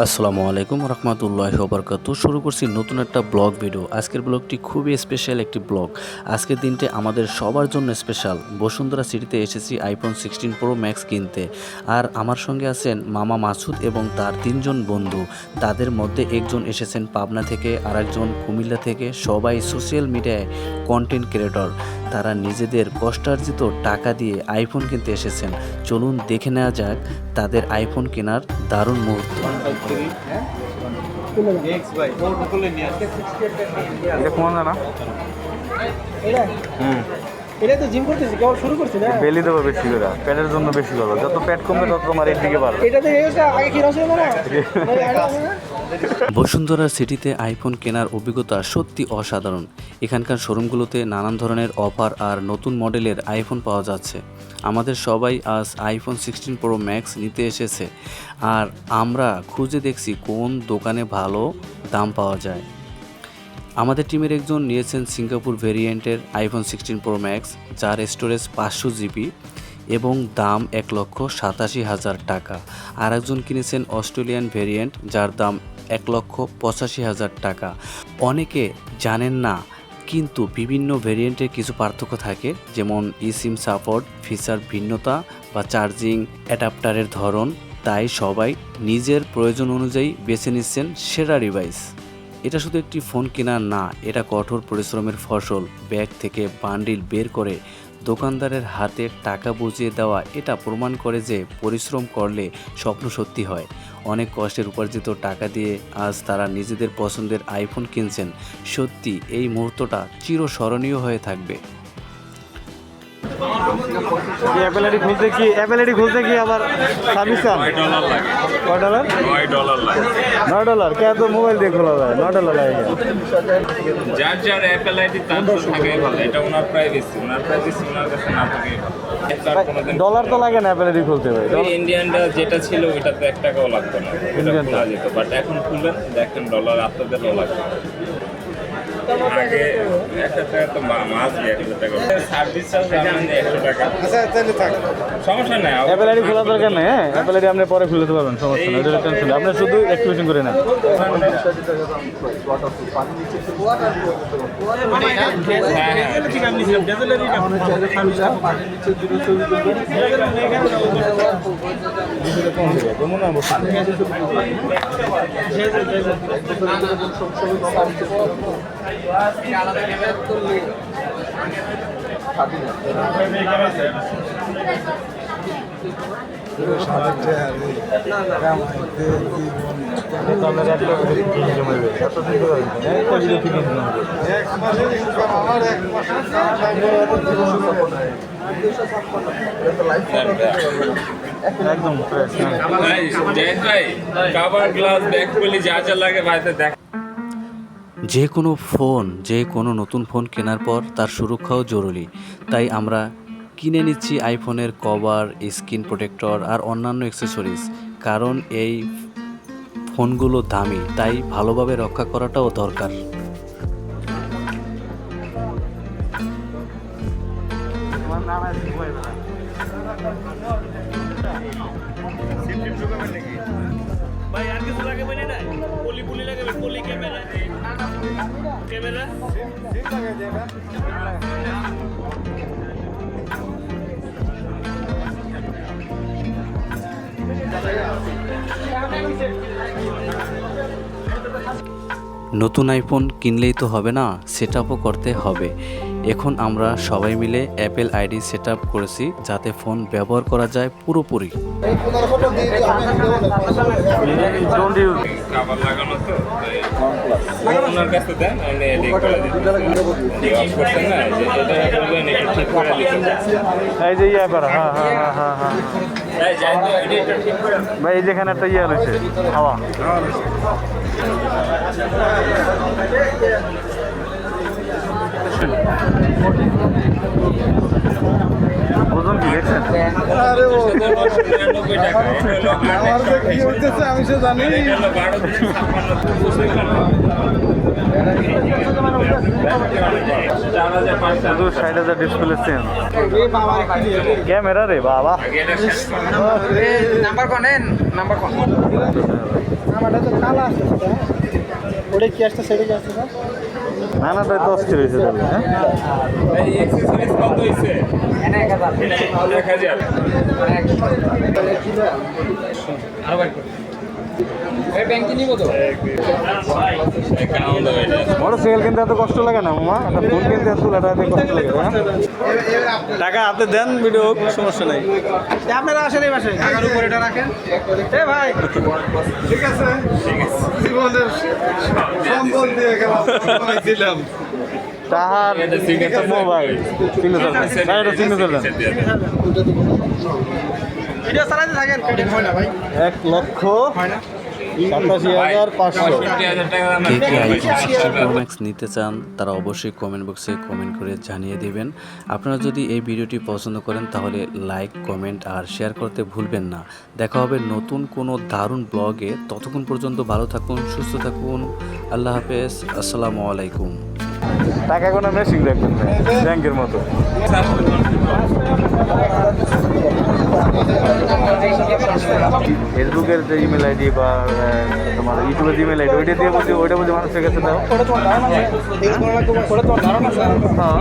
আসসালামু আলাইকুম রহমতুল্লাহ বরকাত শুরু করছি নতুন একটা ব্লগ ভিডিও। আজকের ব্লগটি খুবই স্পেশাল একটি ব্লগ। আজকের দিনটি আমাদের সবার জন্য স্পেশাল বসুন্ধরা সিটিতে এসেছি আইফোন সিক্সটিন প্রো ম্যাক্স কিনতে। আর আমার সঙ্গে আছেন মামা মাসুদ এবং তার তিনজন বন্ধু। তাদের মধ্যে একজন এসেছেন পাবনা থেকে আর একজন কুমিল্লা থেকে। সবাই সোশ্যাল মিডিয়ায় কন্টেন্ট ক্রিয়েটর তারা নিজেদের কষ্টার্জিত টাকা দিয়ে আইফোন কিনতে এসেছেন। চলুন দেখে নেওয়া যাক তাদের আইফোন কেনার দারুণ মুহূর্ত। এটা তো জিম করতেছি কেবল শুরু করছি না? বেলি দেবো বেশি করে জন্য বেশি করো যত প্যাট কমবে তত তোমার এর দিকে বাড়বে। এটা তো আগে কি রসে না বসুন্ধরা সিটিতে আইফোন কেনার অভিজ্ঞতা সত্যি অসাধারণ। এখানকার শোরুমগুলোতে নানান ধরনের অফার আর নতুন মডেলের আইফোন পাওয়া যাচ্ছে। আমাদের সবাই আজ আইফোন সিক্সটিন প্রো ম্যাক্স নিতে এসেছে। আর আমরা খুঁজে দেখছি কোন দোকানে ভালো দাম পাওয়া যায়। আমাদের টিমের একজন নিয়েছেন সিঙ্গাপুর ভেরিয়েন্টের আইফোন সিক্সটিন প্রো ম্যাক্স, যার স্টোরেজ পাঁচশো জিবি এবং দাম এক লক্ষ সাতাশি হাজার টাকা। আর একজন কিনেছেন অস্ট্রেলিয়ান ভেরিয়েন্ট, যার দাম এক লক্ষ পঁচাশি হাজার টাকা। অনেকে জানেন না, কিন্তু বিভিন্ন ভেরিয়েন্টের কিছু পার্থক্য থাকে, যেমন ইসিম সাপোর্ট ফিচার ভিন্নতা বা চার্জিং অ্যাডাপ্টারের ধরন। তাই সবাই নিজের প্রয়োজন অনুযায়ী বেছে নিচ্ছেন সেরা ডিভাইস এটা শুধু একটি ফোন কেনা না, এটা কঠোর পরিশ্রমের ফসল। ব্যাগ থেকে বান্ডিল বের করে দোকানদারের হাতে টাকা বুঝিয়ে দেওয়া এটা প্রমাণ করে যে পরিশ্রম করলে স্বপ্ন সত্যি হয়। অনেক কষ্টের উপার্জিত টাকা দিয়ে আজ তারা নিজেদের পছন্দের আইফোন কিনছেন। সত্যি, এই মুহূর্তটা চিরস্মরণীয় হয়ে থাকবে। অ্যাপেল আইডি খুলতে কি অ্যাপেল আইডি খুলতে কি আবার সার্ভিস চান? ডলার লাগে। কয় ডলার? নয় ডলার লাগে। নয় ডলার? কে তো মোবাইল দিয়ে খোলা যায়? নয় ডলার লাগে। যার যার অ্যাপেল আইডি তার থাকাই ভালো। এটা ওনার প্রাইভেসি ওনার প্রাইভেসি ওনার কাছে না থাকাই ভালো। ডলার তো লাগে না অ্যাপেল আইডি খুলতে ভাই। ইন্ডিয়ানটা যেটা ছিল ওইটাতে এক টাকাও লাগতো না। খোলা যেত। বাট এখন খুললেন দেখেন ডলার আপনাদেরও লাগবে। আগে একটা টাকা তো মাছ এক হাজার টাকা সার্ভিস চার্জ একশো টাকা। সমস্যা নাই অ্যাপেল আইডি খোলা দরকার নেই হ্যাঁ? অ্যাপেল আইডি আপনি পরে খুলতে পারবেন সমস্যা নেই ওটা টেনশন আপনি শুধু অ্যাক্টিভেশন করে নেন। হ্যাঁ হ্যাঁ। একদম ফ্রেশ ভাই জাহিদ ভাই কাভার গ্লাস ব্যাক খুলি যা যা লাগে ভাইতে দেখ। যে কোনো ফোন, যে কোনো নতুন ফোন কেনার পর তার সুরক্ষাও জরুরি। তাই আমরা কিনে নিচ্ছি আইফোনের কভার, স্ক্রিন প্রোটেক্টর আর অন্যান্য অ্যাক্সেসরিজ। কারণ এই ফোনগুলো দামি, তাই ভালোভাবে রক্ষা করাটাও দরকার। ভাই, আর কিছু লাগে মানে না পুলি লাগে, পলি ক্যামেরা। নতুন আইফোন কিনলেই তো হবে না সেট করতে হবে। এখন আমরা সবাই মিলে অ্যাপেল আইডি সেট করেছি যাতে ফোন ব্যবহার করা যায় পুরোপুরি। এই ইয়ে হ্যাঁ হ্যাঁ হ্যাঁ ভাই যেখানে একটা ইয়ে রয়েছে, হাওয়া। ওজন কি দেখছেন? কি হইতেছে আমি সে জানি। শুধু ষাট হাজার ডিসপ্লে ক্যামেরা রে বাবা। নাম্বার কোন নাম্বার তো কালা আসছে ওটা কি আসছে সেটা কি আসছে না না তাই দশ ছিল হয়েছে তাহলে হ্যাঁ? এই মোটর সাইকেল কিনতে এত কষ্ট লাগে না মামা? একটা ফোন কিনতে এত টাকা কষ্ট লাগে হ্যাঁ? টাকা হাতে দেন ভিডিও সমস্যা নাই। আপনারা আসেন এই টাকার উপরে এটা রাখেন। এ ভাই। ঠিক আছে। জীবনের সম্বল দিয়ে গেলাম দিলাম। তাহার মোবাইল না ভিডিও চালাতে থাকেন হয় না এক লক্ষ সাতাশি হাজার কে কে আইফোন সিক্সটি প্রো ম্যাক্স নিতে চান তারা অবশ্যই কমেন্ট বক্সে কমেন্ট করে জানিয়ে দেবেন। আপনারা যদি এই ভিডিওটি পছন্দ করেন তাহলে লাইক কমেন্ট আর শেয়ার করতে ভুলবেন না। দেখা হবে নতুন কোনো দারুণ ব্লগে ততক্ষণ পর্যন্ত ভালো থাকুন সুস্থ থাকুন। আল্লাহ হাফেজ। আসসালামু আলাইকুম। টাকা কোনো মেশিন না ব্যাংকের মতো। ফেসবুকের যে ইমেল আইডি বা তোমার ইউটিউবের ইমেল আইডি ওইটা দিয়ে বলছি ওইটা বলছি মানুষের কাছে দাও। হ্যাঁ।